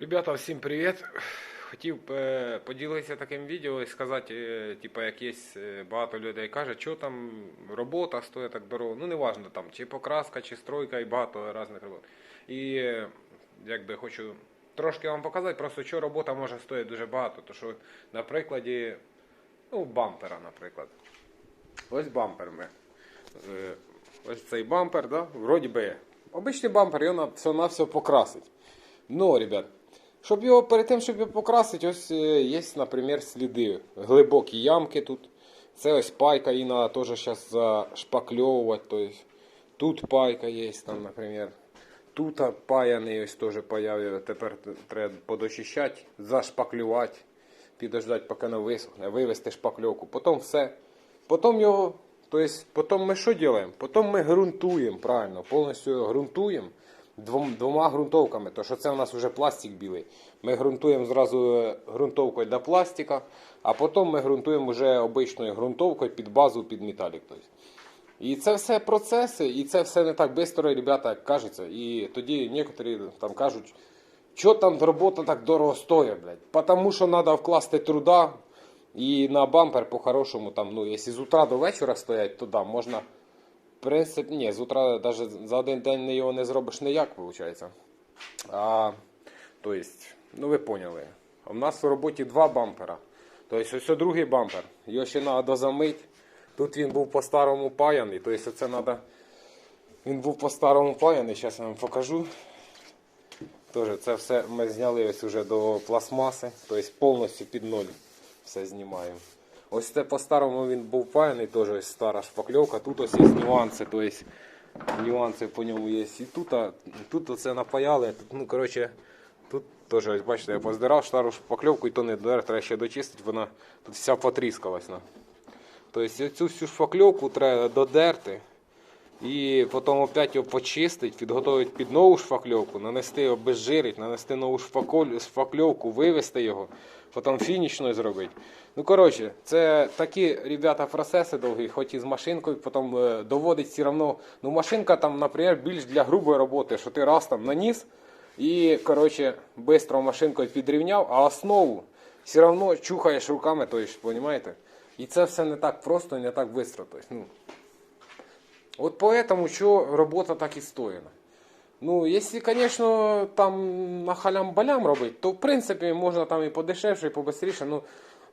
Ребята, всім привіт! Хотів е, поділитися таким відео і сказати, е, типу, як є е, багато людей каже, що там робота стоїть так дорого. Ну, не важливо там, чи покраска, чи стройка і багато різних робот. І якби хочу трошки вам показати, просто що робота може стоїти дуже багато. То що на прикладі ну, бампера, наприклад. Ось бампер ми. Ось цей бампер, да? вроді би. Обичний бампер, його все на все покрасить. Ну, ребят, щоб його перед тим, щоб його покрасити, ось е, є, наприклад, сліди. Глибокі ямки тут. Це ось пайка, її треба теж зараз зашпакльовувати. Тобто, тут пайка є, там, наприклад. Тут паяний ось теж паяв. Тепер треба подочищати, зашпаклювати, підождати, поки не висохне, вивести шпакльовку. Потім все. Потім його. Тобто, потім ми що робимо? Потім ми ґрунтуємо, правильно, повністю ґрунтуємо двома ґрунтовками, то що це у нас вже пластик білий. Ми ґрунтуємо зразу е, ґрунтовкою до пластика, а потім ми ґрунтуємо вже обичною ґрунтовкою під базу, під металік. І це все процеси, і це все не так швидко, ребята, як кажеться. І тоді некоторі там кажуть, що там робота так дорого стоїть, блядь. Тому що треба вкласти труда. І на бампер по-хорошому, ну, якщо з утра до вечора стоять, то да, можна. В принципі, ні, з утра навіть за один день його не зробиш ніяк, виходить. А, то есть, ну ви поняли. У нас в роботі два бампера. Тобто ось другий бампер. Його ще треба дозамити. Тут він був по-старому паяний. Тобто це треба. Він був по-старому паяний, зараз я вам покажу. Тоже це все ми зняли ось уже до пластмаси, тобто повністю під ноль все знімаємо. Ось це по-старому він був паяний, теж ось стара шпакльовка. Тут ось є нюанси, тобто нюанси по ньому є. І тут, а, тут оце напаяли. Тут, ну, коротше, тут теж, ось бачите, я поздирав стару шпакльовку і то не додер, треба ще дочистити, вона тут вся потріскалась. Тобто цю всю шпакльовку треба додерти. І потім опять його почистити, підготувати під нову шпакльовку, нанести його безжирить, нанести нову шпакльовку, вивести його, потім фінішною зробити. Ну, коротше, це такі, ребята, процеси довгі, хоч і з машинкою, потім е, доводить все одно. Ну, машинка там, наприклад, більш для грубої роботи, що ти раз там наніс і, коротше, швидко машинкою підрівняв, а основу все одно чухаєш руками, то есть, розумієте? І це все не так просто і не так швидко. Тобто, ну, От поэтому що робота так і стоїть. Ну, якщо, звісно, там на халям-балям робити, то в принципі можна там і подешевше, і побистріше. Ну,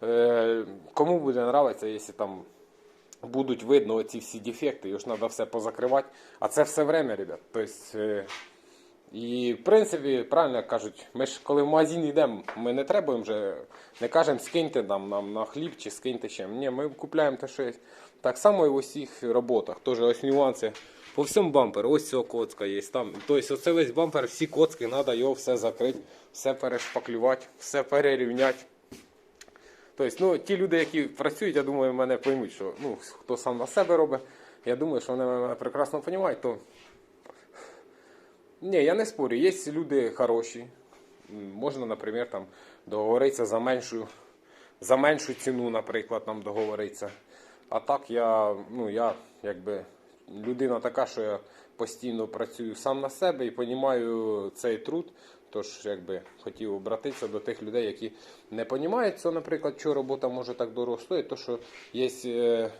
е, кому буде нравитися, якщо там будуть видно оці всі дефекти, його ж треба все позакривати. А це все время, ребят. Тобто, і в принципі, правильно кажуть, ми ж коли в магазин йдемо, ми не треба вже, не кажемо скиньте нам, нам на хліб чи скиньте чим. Ні, ми купляємо те, що є. Так само і в усіх роботах. Теж ось нюанси. По всьому бамперу, ось цього коцка є. Там, тобто оце весь бампер, всі коцки, треба його все закрити, все перешпаклювати, все перерівняти. Тобто, ну, ті люди, які працюють, я думаю, мене поймуть, що ну, хто сам на себе робить, я думаю, що вони мене прекрасно розуміють, то ні, я не спорю, є люди хороші. Можна, наприклад, там договоритися за меншу, за меншу ціну, наприклад, там договоритися. А так я, ну, я якби людина така, що я постійно працюю сам на себе і розумію цей труд. Тож, якби хотів обратитися до тих людей, які не розуміють цього, наприклад, що робота може так дорого стоїть, то що є. Е,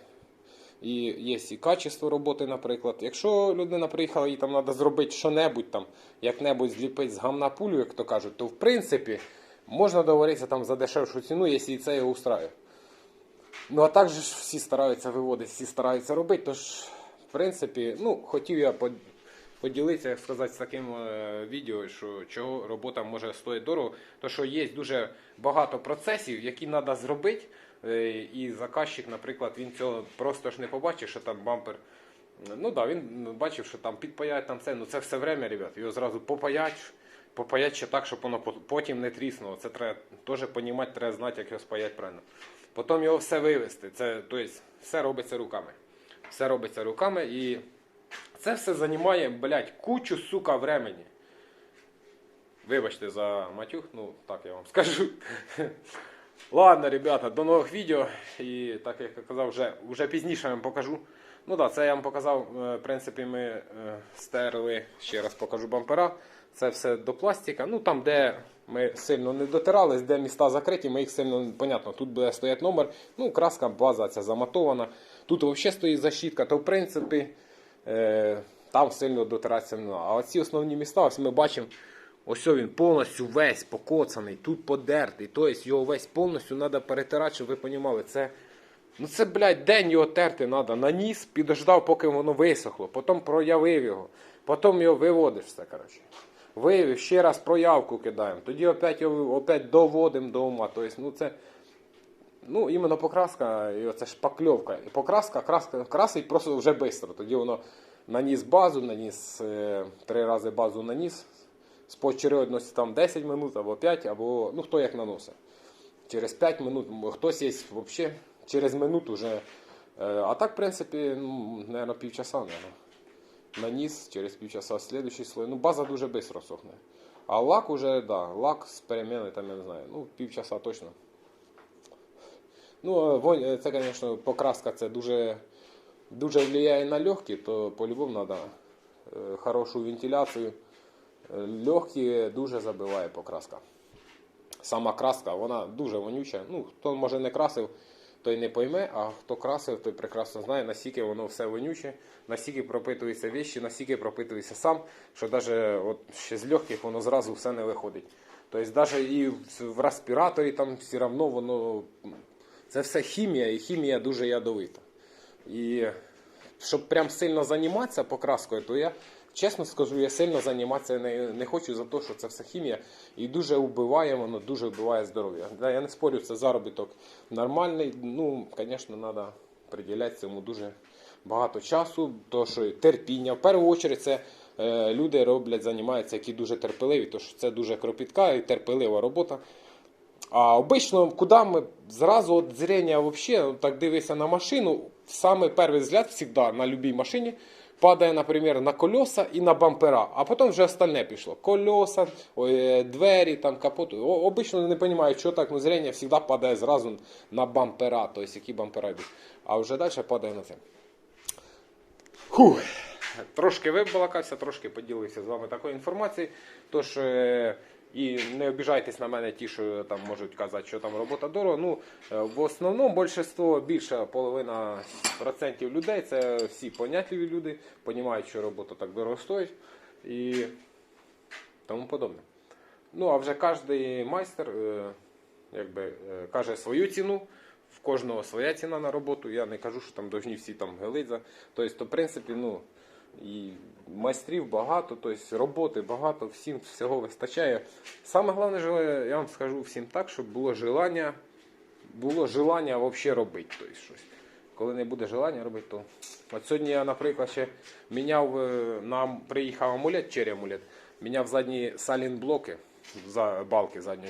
і є і качество роботи, наприклад. Якщо людина приїхала, їй там треба зробити що-небудь, там, як-небудь зліпити з гамна пулю, як то кажуть, то в принципі можна договоритися там за дешевшу ціну, якщо і це його устраює. Ну а так же ж всі стараються виводити, всі стараються робити. Тож, принципі, ну, хотів я под- поділитися, як сказати, з таким е, відео, що чого робота може стоїти дорого. То що є дуже багато процесів, які треба зробити. е, І заказчик, наприклад, він цього просто ж не побачить, що там бампер. Ну да, він бачив, що там підпаять там це. Ну це все время, ребят. Його зразу попаять, попаять ще так, щоб воно потім не тріснуло. Це треба теж розуміти, треба знати, як його спаять правильно. Потім його все вивести. Це, тобто, все робиться руками. Все робиться руками і це все займає, блядь, кучу, сука, времени. Вибачте за матюх, ну так я вам скажу. Ладно, ребята, до нових відео. І так як я казав, вже, вже пізніше вам покажу Ну так, да, це я вам показав. е, В принципі, ми е, стерли, ще раз покажу бампера. Це все до пластика. Ну там, де ми сильно не дотирались, де міста закриті, ми їх сильно понятно. Тут буде стоять номер. Ну, краска, база ця заматована. Тут взагалі стоїть защітка, то в принципі е, там сильно дотиратися не. А оці основні міста, ось ми бачимо. Ось він повністю весь покоцаний, тут подертий. Тобто його весь повністю треба перетирати, щоб ви розуміли, це. Ну це, блядь, день його терти треба. Наніс, підождав, поки воно висохло, потім проявив його, потім його виводиш все, коротше. Вивів, ще раз проявку кидаємо, тоді опять опять доводимо до ума. Тобто, ну це. Ну, іменно покраска, і оце шпакльовка. Покраска, краска, красить просто вже швидко. Тоді воно наніс базу, наніс е, три рази базу наніс. З поочередності там 10 минут або 5, або ну хто як наносить. Через 5 минут, хтось є взагалі через минуту вже. Е, а так, в принципі, ну, півчаса, наверное. Наніс через півчаса слідуючий слой. Ну, база дуже швидко сохне. А лак уже, да, лак з переміни, там я не знаю, ну, півчаса точно. Ну, е, це, звісно, покраска це дуже, дуже впливає на легкі, то по-любому треба хорошу вентиляцію. Е, Легкі дуже забиває покраска. Сама краска, вона дуже вонюча. Ну, хто може не красив, той не пойме, а хто красив, той прекрасно знає, наскільки воно все вонюче, наскільки пропитуються вещі, наскільки пропитується сам, що навіть от ще з легких воно зразу все не виходить. Тобто навіть і в респіраторі там все одно воно. Це все хімія, і хімія дуже ядовита. І щоб прям сильно займатися покраскою, то я чесно скажу, я сильно займатися не, не хочу за те, що це все хімія і дуже вбиває воно, дуже вбиває здоров'я. Я не спорю, це заробіток нормальний. Ну, звісно, треба приділяти цьому дуже багато часу, то що терпіння. В першу чергу це е, люди роблять, займаються, які дуже терпеливі, тому що це дуже кропітка і терпелива робота. А обично, куди ми зразу от зрення вообще, так дивишся на машину, саме перший взгляд завжди на будь-якій машині падає, наприклад, на колеса і на бампера, а потім вже остальне пішло. Колеса, е, двері, там, капот. Обично не розумію, що так, ну зрення завжди падає зразу на бампера, тобто які бампера йдуть. А вже далі падає на це. Фух. Трошки вибалакався, трошки поділився з вами такою інформацією. Тож і не обіжайтесь на мене, ті, що там можуть казати, що там робота дорого. Ну, е, в основному більшинство, більша половина процентів людей це всі понятливі люди, розуміють, що робота так дорого стоїть і тому подобне. Ну, а вже кожен майстер е, якби, е, каже свою ціну. В кожного своя ціна на роботу. Я не кажу, що там повинні всі там гелидза. Тобто, то, в принципі, ну, і майстрів багато, тобто роботи багато, всім всього вистачає. Саме головне, я вам скажу всім так, щоб було желання, було желання взагалі робити тобто, щось. Коли не буде желання робити, то. От сьогодні я, наприклад, ще міняв, е, нам приїхав амулет, чері амулет, міняв задні салін-блоки, балки задні.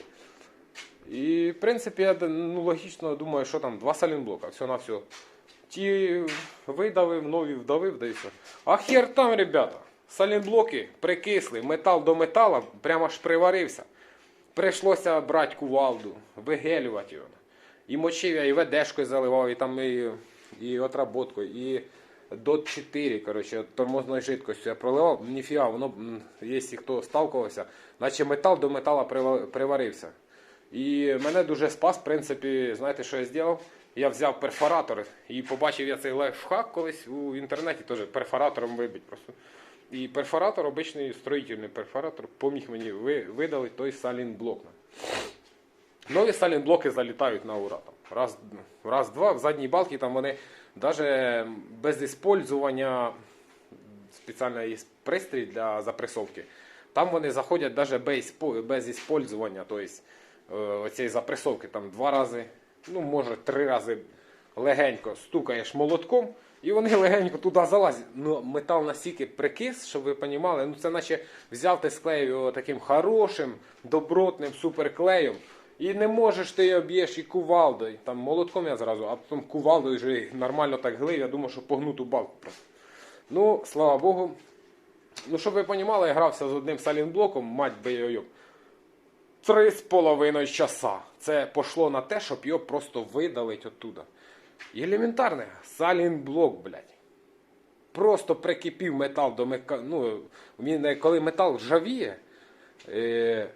І, в принципі, я ну, логічно думаю, що там два салінблока, все на все. Ті видавив, нові вдавив, да. А хер там, ребята, салінблоки прикисли, метал до метала, прямо аж приварився. Прийшлося брати кувалду, вигелювати його. І мочив я, і ведешкою заливав, і там і, і отработкою, і дот 4, коротше, тормозною жидкостю я проливав. Ніфіга, воно, якщо хто сталкувався, наче метал до метала приварився. І мене дуже спас, в принципі, знаєте, що я зробив? Я взяв перфоратор і побачив я цей лайфхак колись у інтернеті, теж перфоратором вибить просто. І перфоратор, обичний строїтельний перфоратор, поміг мені ви- видалити той салін-блок. Нові салін-блоки залітають на ура. Там. Раз, раз, два, в задній балки там вони навіть без іспользування спеціально є пристрій для запресовки. Там вони заходять навіть без, без іспользування, тобто оцієї запресовки там два рази, ну може три рази легенько стукаєш молотком, і вони легенько туди залазять. Ну, метал настільки прикис, щоб ви розуміли, ну це наче взяв ти склеїв його таким хорошим, добротним суперклеєм. І не можеш ти його б'єш і кувалдою. Там молотком я зразу, а потім кувалдою вже нормально так глив, я думав, що погнуту балку. Ну, слава Богу. Ну, щоб ви розуміли, я грався з одним салінблоком, мать би його. Три з половиною часа. Це пішло на те, щоб його просто видалити оттуда. Елементарне, салінблок, блядь. просто прикипів метал до мека... ну, він, коли метал ржавіє, е,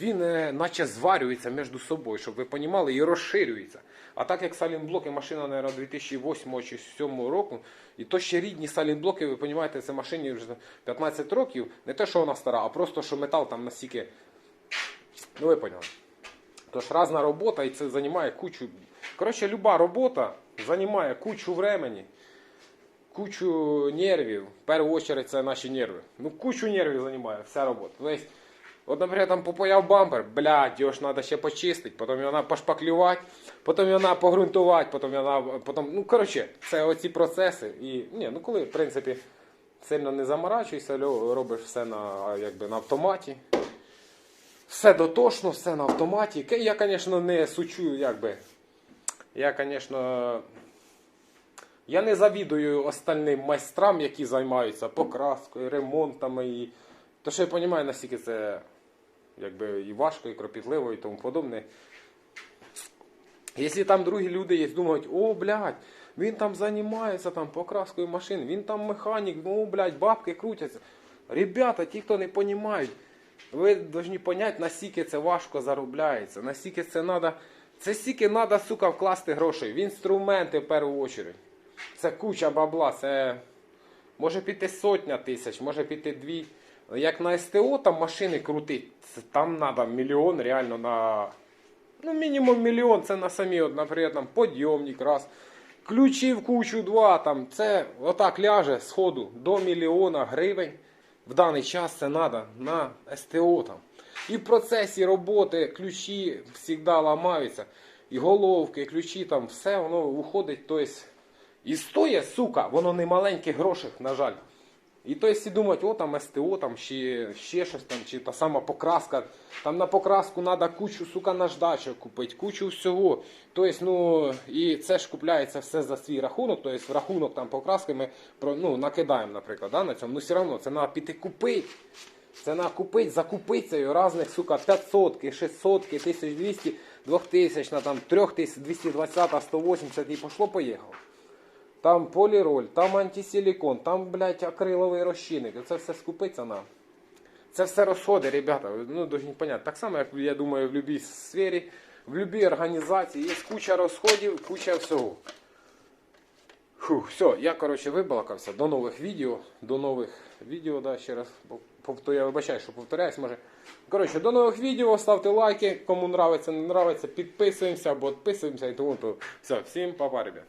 він е, наче зварюється між собою, щоб ви розуміли, і розширюється. А так як салінблоки машина, мабуть, 2008 чи 2007 року, і то ще рідні салінблоки, ви розумієте, це машині вже 15 років, не те, що вона стара, а просто що метал там настільки. Ну ви поняли. Тож різна робота і це займає кучу. Коротше, люба робота займає кучу времени, кучу нервів. В першу чергу це наші нерви. Ну, кучу нервів займає вся робота. Тобто, от, наприклад, там попаяв бампер, блядь, його ж треба ще почистити, потім його пошпаклювати, потім його погрунтувати, потім його потім, ну, коротше, це оці процеси. І, ні, ну коли, в принципі, сильно не заморачуйся, робиш все на, якби, на автоматі. Все дотошно, все на автоматі. Я, звісно, не сучую, якби. Я, звісно, я не завідую остальним майстрам, які займаються покраскою, ремонтами. І... То що я розумію, наскільки це якби, і важко, і кропітливо, і тому подобне. Якщо там другі люди є, думають, о, блядь, він там займається там покраскою машин, він там механік, ну, блядь, бабки крутяться. Ребята, ті, хто не розуміють, ви повинні зрозуміти, наскільки це важко заробляється, наскільки це треба. Це стільки треба, сука, вкласти грошей в інструменти в першу чергу. Це куча бабла, це може піти сотня тисяч, може піти дві. Як на СТО там машини крутить, там треба мільйон реально на. Ну, мінімум мільйон, це на самі, от, наприклад, там подйомник раз. Ключів кучу два, там, це отак ляже з ходу до мільйона гривень. В даний час це треба на СТО там. І в процесі роботи ключі завжди ламаються. І головки, і ключі, там все воно виходить. Тобто, і стоїть, сука, воно не маленьких грошей, на жаль. І то всі думають, о, там СТО, там ще, ще щось там, чи та сама покраска. Там на покраску треба кучу, сука, наждачок купити, кучу всього. Тобто, ну, і це ж купляється все за свій рахунок, тобто в рахунок там покраски ми ну, накидаємо, наприклад, да, на цьому. Ну все одно це треба піти купити. Це треба купити, закупитися і різних, сука, 500, 600, 1200, 2000, там 3000, 220, 180 і пошло поїхало. Там поліроль, там антисилікон, там, блядь, акриловий розчинник. Це все скупиться на. Це все розходи, ребята. Ну, дуже понятно. Так само, як я думаю, в будь-якій сфері, в будь-якій організації є куча розходів, куча всього. Фух, все, я, коротше, вибалакався. До нових відео. До нових відео, да, ще раз. Я вибачаю, що повторяюсь, може. Коротше, до нових відео, ставте лайки, кому нравиться, не нравиться, підписуємося або відписуємося і тому. то Все, всім па-па, ребят.